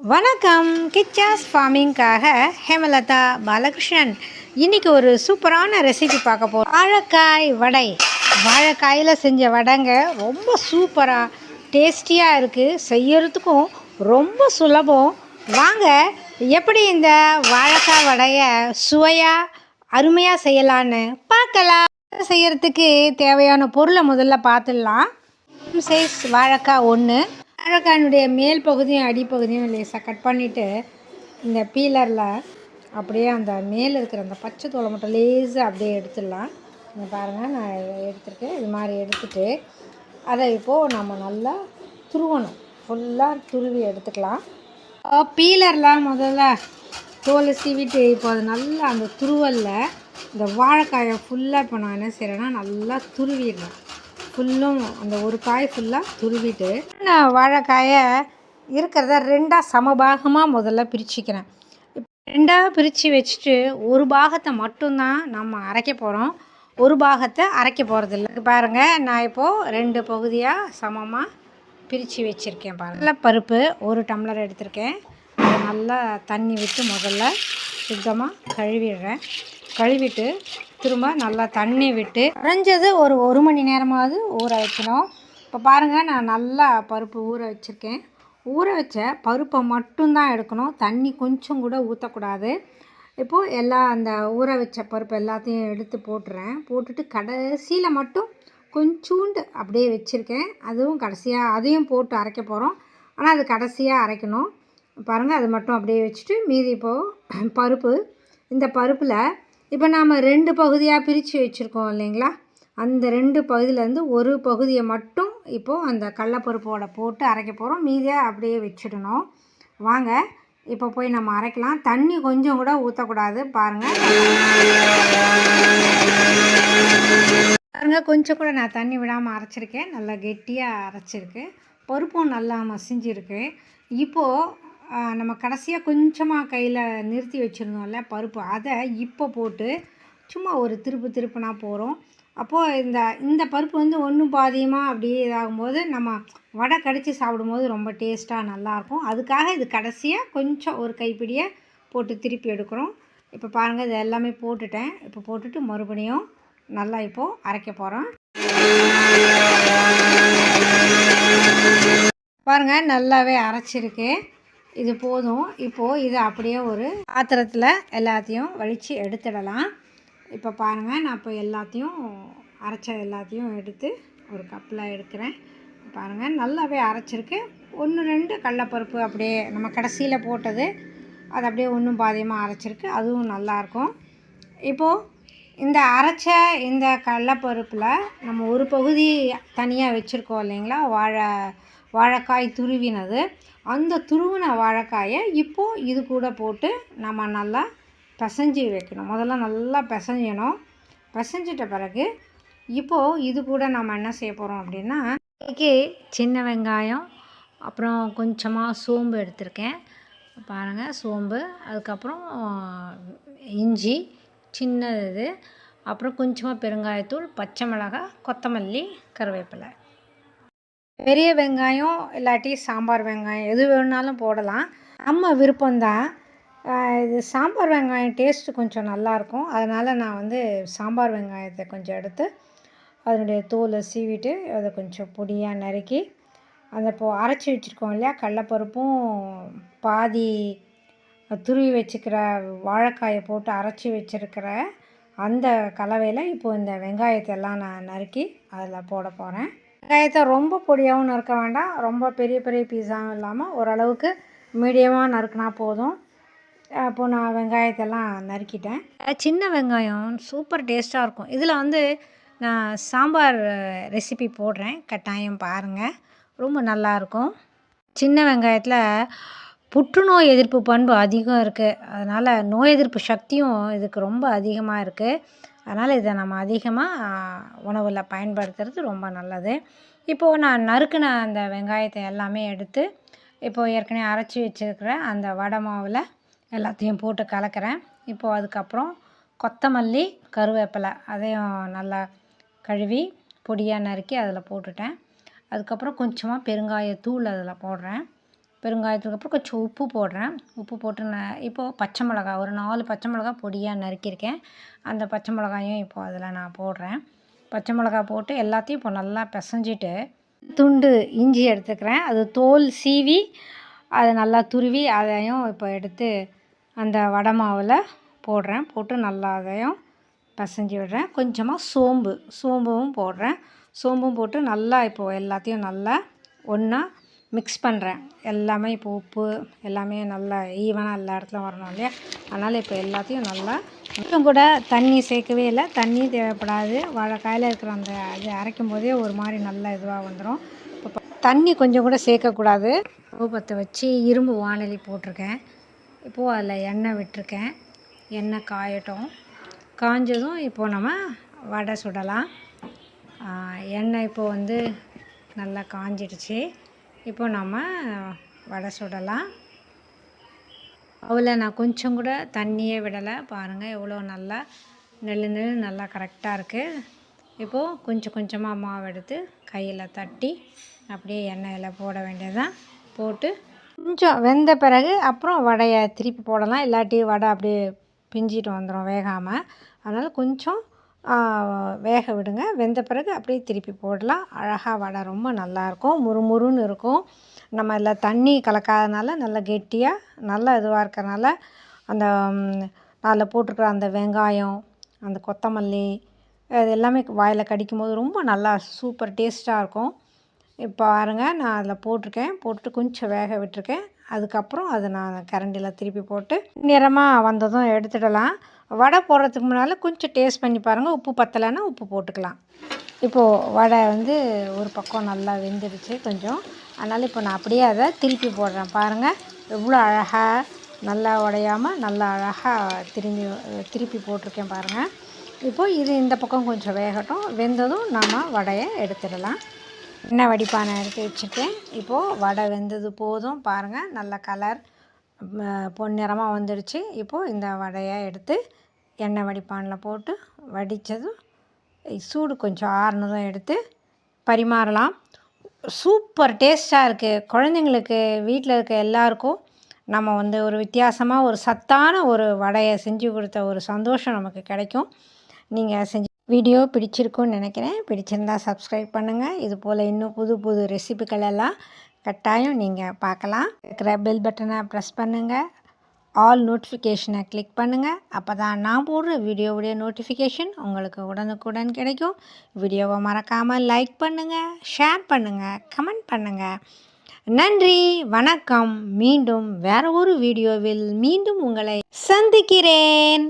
வணக்கம். கிச்சாஸ் ஃபார்மிங்காக ஹேமலதா பாலகிருஷ்ணன். இன்றைக்கி ஒரு சூப்பரான ரெசிபி பார்க்க போகிறோம் வாழைக்காய் வடை. வாழைக்காயில் செஞ்ச வடைங்க ரொம்ப சூப்பராக டேஸ்டியாக இருக்குது செய்யறதுக்கும் ரொம்ப சுலபம். வாங்க எப்படி இந்த வாழைக்காய் வடையை சுவையாக அருமையாக செய்யலான்னு பார்க்கலாம். செய்யறதுக்கு தேவையான பொருளை முதல்ல பார்த்துடலாம். சைஸ் வாழைக்காய் ஒன்று வாழைக்காயினுடைய மேல் பகுதியும் அடிப்பகுதியும் லேசாக கட் பண்ணிவிட்டு இந்த பீலரில் அப்படியே அந்த மேலே இருக்கிற அந்த பச்சை தோலை மட்டும் லேசாக அப்படியே எடுத்துடலாம். இங்கே பாருங்கள் நான் எடுத்துருக்கேன். இது மாதிரி எடுத்துட்டு அதை இப்போது நம்ம நல்லா துருவணும். ஃபுல்லாக துருவி எடுத்துக்கலாம். பீலர்லாம் முதல்ல தோலை சீவிட்டு இப்போ அது நல்லா அந்த துருவலில் இந்த வாழைக்காயை ஃபுல்லாக இப்போ நான் என்ன செய்கிறேன்னா நல்லா துருவிடுறேன் ஃபுல்லும் அந்த ஒரு காய் ஃபுல்லாக துருவிட்டு நான் வாழைக்காயை இருக்கிறத ரெண்டாக சமபாகமாக முதல்ல பிரிச்சுக்கிறேன். இப்போ ரெண்டாக பிரித்து வச்சுட்டு ஒரு பாகத்தை மட்டும்தான் நம்ம அரைக்க போகிறோம் ஒரு பாகத்தை அரைக்க போகிறதில்ல பாருங்கள் நான் இப்போது ரெண்டு பகுதியாக சமமாக பிரித்து வச்சுருக்கேன் பாருங்கள் பருப்பு ஒரு டம்ளர் எடுத்திருக்கேன். அதை நல்லா தண்ணி விட்டு முதல்ல சுத்தமாக கழுவிடுறேன். கழுவிட்டு திரும்ப நல்லா தண்ணி விட்டு குறைஞ்சது ஒரு ஒரு மணி நேரமாவது ஊற வைக்கணும். இப்போ பாருங்கள் நான் நல்லா பருப்பு ஊற வச்சுருக்கேன். ஊற வச்ச பருப்பை மட்டும்தான் எடுக்கணும். தண்ணி கொஞ்சம் கூட ஊற்றக்கூடாது இப்போது எல்லா அந்த ஊற வச்ச பருப்பு எல்லாத்தையும் எடுத்து போட்டுறேன். போட்டுட்டு கடைசியில் மட்டும் கொஞ்சூண்டு அப்படியே வச்சுருக்கேன். அதுவும் கடைசியாக அதையும் போட்டு அரைக்க போகிறோம் ஆனால் அது கடைசியாக அரைக்கணும். பாருங்கள் அது மட்டும் அப்படியே வச்சுட்டு மீதி இப்போது பருப்பு இந்த பருப்பில் இப்போ நாம் ரெண்டு பகுதியாக பிரித்து வச்சுருக்கோம் இல்லைங்களா? அந்த ரெண்டு பகுதியிலேருந்து ஒரு பகுதியை மட்டும் இப்போது அந்த கடலப்பருப்போட போட்டு அரைக்க போகிறோம் மீதியாக அப்படியே வச்சிடணும். வாங்க இப்போ போய் நம்ம அரைக்கலாம். தண்ணி கொஞ்சம் கூட ஊற்றக்கூடாது பாருங்கள் பாருங்கள் கொஞ்சம் கூட நான் தண்ணி விடாமல் அரைச்சிருக்கேன். நல்லா கெட்டியாக அரைச்சிருக்கு. பருப்பும் நல்லா மசிஞ்சிருக்கு. இப்போது நம்ம கடைசியாக கொஞ்சமாக கையில் நிறுத்தி வச்சுருந்தோம்ல பருப்பு. அதை இப்போ போட்டு சும்மா ஒரு திருப்பு திருப்புனா போகிறோம் அப்போது இந்த இந்த பருப்பு வந்து ஒன்றும் பாதியமாக அப்படியே இதாகும்போது நம்ம வடை கடித்து சாப்பிடும்போது ரொம்ப டேஸ்ட்டாக நல்லாயிருக்கும் அதுக்காக இது கடைசியாக கொஞ்சம் ஒரு கைப்பிடியை போட்டு திருப்பி எடுக்கிறோம். இப்போ பாருங்கள் இது எல்லாமே போட்டுட்டேன். இப்போ போட்டுட்டு மறுபடியும் நல்லா இப்போது அரைக்க போகிறோம் பாருங்கள் நல்லாவே அரைச்சிருக்கு. இது போதும். இப்போது இதை அப்படியே ஒரு பாத்திரத்தில் எல்லாத்தையும் வலித்து எடுத்துடலாம். இப்போ பாருங்கள் நான் இப்போ எல்லாத்தையும் அரைச்ச எல்லாத்தையும் எடுத்து ஒரு கப்பில் எடுக்கிறேன். பாருங்கள் நல்லாவே அரைச்சிருக்கு. ஒன்று ரெண்டு கடலப்பருப்பு அப்படியே நம்ம கடைசியில் போட்டது அது அப்படியே ஒன்றும் பாதியமாக அரைச்சிருக்கு. அதுவும் நல்லாயிருக்கும் இப்போது இந்த அரைச்ச இந்த கடலப்பருப்பில் நம்ம ஒரு பகுதி தனியாக வச்சுருக்கோம் இல்லைங்களா? வாழை வாழைக்காய் துருவினது. அந்த துருவின வாழைக்காயை இப்போது இது கூட போட்டு நம்ம நல்லா பிசைஞ்சி வைக்கணும். முதல்ல நல்லா பிசைஞ்சணும் பிசைஞ்சிட்ட பிறகு இப்போது இது கூட நம்ம என்ன செய்ய போகிறோம் அப்படின்னா இன்றைக்கி சின்ன வெங்காயம் அப்புறம் கொஞ்சமாக சோம்பு எடுத்திருக்கேன். பாருங்கள் சோம்பு அதுக்கப்புறம் இஞ்சி சின்னது இது. அப்புறம் கொஞ்சமாக பெருங்காயத்தூள் பச்சை மிளகாய் கொத்தமல்லி கருவேப்பிலை. பெரிய வெங்காயம் இல்லாட்டி சாம்பார் வெங்காயம் எது வேணுனாலும் போடலாம். நம்ம விருப்பம்தான் இது சாம்பார் வெங்காயம் டேஸ்ட்டு கொஞ்சம் நல்லாயிருக்கும் அதனால் நான் வந்து சாம்பார் வெங்காயத்தை கொஞ்சம் எடுத்து அதனுடைய தோலை சீவிட்டு அதை கொஞ்சம் பொடியாக நறுக்கி அந்த இப்போ அரைச்சி வச்சுருக்கோம் இல்லையா? கடலப்பருப்பும் பாதி துருவி வச்சுக்கிற வாழைக்காயை போட்டு அரைச்சி வச்சுருக்கிற அந்த கலவையில் இப்போது இந்த வெங்காயத்தை எல்லாம் நான் நறுக்கி அதில் போட போகிறேன் வெங்காயத்தை ரொம்ப பொடியாகவும் நறுக்க வேண்டாம். ரொம்ப பெரிய பெரிய பீஸாகவும் இல்லாமல் ஓரளவுக்கு மீடியமாக நறுக்கினா போதும். அப்போது நான் வெங்காயத்தெல்லாம் நறுக்கிட்டேன். சின்ன வெங்காயம் சூப்பர் டேஸ்ட்டாக இருக்கும். இதில் வந்து நான் சாம்பார் ரெசிபி போடுறேன். கட்டாயம் பாருங்கள் ரொம்ப நல்லாயிருக்கும் சின்ன வெங்காயத்தில் புற்றுநோய் எதிர்ப்பு பண்பு அதிகம் இருக்குது அதனால் நோய் எதிர்ப்பு சக்தியும் இதுக்கு ரொம்ப அதிகமாக இருக்குது அதனால் இதை நம்ம அதிகமாக உணவில் பயன்படுத்துறது ரொம்ப நல்லது. இப்போது நான் நறுக்கின அந்த வெங்காயத்தை எல்லாமே எடுத்து இப்போது ஏற்கனவே அரைச்சி வச்சுருக்கிற அந்த வடை மாவில் எல்லாத்தையும் போட்டு கலக்கிறேன். இப்போது அதுக்கப்புறம் கொத்தமல்லி கருவேப்பிலை அதையும் நல்லா கழுவி பொடியாக நறுக்கி அதில் போட்டுட்டேன். அதுக்கப்புறம் கொஞ்சமாக பெருங்காயத்தூள் அதில் போடுறேன். பெருங்காயத்துக்கு அப்புறம் கொஞ்சம் உப்பு போடுறேன். உப்பு போட்டு நான் இப்போது பச்சை மிளகா ஒரு நாலு பச்சை மிளகா பொடியாக நறுக்கியிருக்கேன். அந்த பச்சை மிளகாயும் இப்போது அதில் நான் போடுறேன். பச்சை மிளகா போட்டு எல்லாத்தையும் இப்போ நல்லா பிசைஞ்சிட்டு துண்டு இஞ்சி எடுத்துக்கிறேன். அது தோல் சீவி அதை நல்லா துருவி அதையும் இப்போ எடுத்து அந்த வடை மாவில் போடுறேன். போட்டு நல்லா அதையும் பிசைஞ்சு விடுறேன். கொஞ்சமாக சோம்பு சோம்பும் போடுறேன். சோம்பும் போட்டு நல்லா இப்போது எல்லாத்தையும் நல்லா ஒன்றா மிக்ஸ் பண்ணுறேன் எல்லாமே இப்போ உப்பு எல்லாமே நல்லா ஈவனாக எல்லா இடத்துலையும் வரணும் இல்லையா? அதனால் இப்போ எல்லாத்தையும் நல்லா இன்னும் கூட தண்ணி சேர்க்கவே இல்லை. தண்ணி தேவைப்படாது. வாழைக்காயில் இருக்கிற அந்த இது அரைக்கும் போதே ஒரு மாதிரி நல்லா இதுவாக வந்துடும் இப்போ தண்ணி கொஞ்சம் கூட சேர்க்கக்கூடாது. கோபத்தை வச்சு இரும்பு வானலி போட்டிருக்கேன். இப்போது அதில் எண்ணெய் விட்டிருக்கேன். எண்ணெய் காயட்டும். காஞ்சதும் இப்போது நம்ம வடை சுடலாம். எண்ணெய் இப்போது வந்து நல்லா காஞ்சிடுச்சு. இப்போ நம்ம வடை சுடலாம். அவ்வளோ நான் கொஞ்சம் கூட தண்ணியே விடலை. பாருங்கள் எவ்வளோ நல்லா நெல் நெல் நல்லா கரெக்டாக இருக்குது இப்போது கொஞ்சம் கொஞ்சமாக மாவு எடுத்து கையில் தட்டி அப்படியே எண்ணெயில் போட வேண்டியதுதான். போட்டு கொஞ்சம் வெந்த பிறகு அப்புறம் வடையை திருப்பி போடலாம். இல்லாட்டி வடை அப்படியே பிஞ்சிட்டு வந்துடும் வேகாமல் அதனால் கொஞ்சம் வேக விடுங்க. வெந்த பிறகு அப்படியே திருப்பி போடலாம். அழகாக வடை ரொம்ப நல்லாயிருக்கும். முறுமுறுன்னு இருக்கும். நம்ம இதில் தண்ணி கலக்காதனால நல்லா கெட்டியாக நல்லா இதுவாக இருக்கிறனால அந்த அதில் போட்டிருக்கிற அந்த வெங்காயம் அந்த கொத்தமல்லி அது எல்லாமே வாயில் கடிக்கும் போது ரொம்ப நல்லா சூப்பர் டேஸ்ட்டாக இருக்கும். இப்போ பாருங்கள் நான் அதில் போட்டிருக்கேன். போட்டுட்டு கொஞ்சம் வேக விட்டுருக்கேன். அதுக்கப்புறம் அதை நான் கரண்டியில் திருப்பி போட்டு நிறமாக வந்ததும் எடுத்துடலாம். வடை போடுறதுக்கு முன்னால் கொஞ்சம் டேஸ்ட் பண்ணி பாருங்கள் உப்பு பத்தலைன்னா உப்பு போட்டுக்கலாம். இப்போது வடை வந்து ஒரு பக்கம் நல்லா வெந்துடுச்சு கொஞ்சம். அதனால் இப்போ நான் அப்படியே அதை திருப்பி போடுறேன். பாருங்கள் எவ்வளோ அழகாக நல்லா உடையாமல் நல்லா அழகாக திரும்பி திருப்பி போட்டிருக்கேன் பாருங்கள் இப்போது இது இந்த பக்கம் கொஞ்சம் வேகட்டும். வெந்ததும் நாம் வடையை எடுத்துடலாம். எண்ணெய் வடிப்பானை எடுத்து வச்சுட்டேன் இப்போது வடை வெந்தது போதும். பாருங்கள் நல்ல கலர் பொன்னிறமாக வந்துடுச்சு. இப்போது இந்த வடையை எடுத்து எண்ணெய் வடிப்பானில் போட்டு வடித்ததும் சூடு கொஞ்சம் ஆறுனதும் எடுத்து பரிமாறலாம். சூப்பர் டேஸ்ட்டாக இருக்குது குழந்தைங்களுக்கு வீட்டில் இருக்க எல்லாருக்கும் நம்ம வந்து ஒரு வித்தியாசமாக ஒரு சத்தான ஒரு வடையை செஞ்சு கொடுத்த ஒரு சந்தோஷம் நமக்கு கிடைக்கும். நீங்கள் செஞ்சு வீடியோ பிடிச்சிருக்குன்னு நினைக்கிறேன். பிடிச்சிருந்தா சப்ஸ்கிரைப் பண்ணுங்கள் இது போல் இன்னும் புது புது ரெசிபிகள் எல்லாம் கட்டாயம் நீங்கள் பார்க்கலாம். இருக்கிற பெல் பட்டனை ப்ரெஸ் பண்ணுங்கள் ஆல் நோட்டிஃபிகேஷனை கிளிக் பண்ணுங்கள் அப்போ தான் நான் போடுற வீடியோவுடைய நோட்டிஃபிகேஷன் உங்களுக்கு உடனுக்குடன் கிடைக்கும். வீடியோவை மறக்காமல் லைக் பண்ணுங்கள் ஷேர் பண்ணுங்கள் கமெண்ட் பண்ணுங்கள் நன்றி. வணக்கம். மீண்டும் வேற ஒரு வீடியோவில் மீண்டும் உங்களை சந்திக்கிறேன்.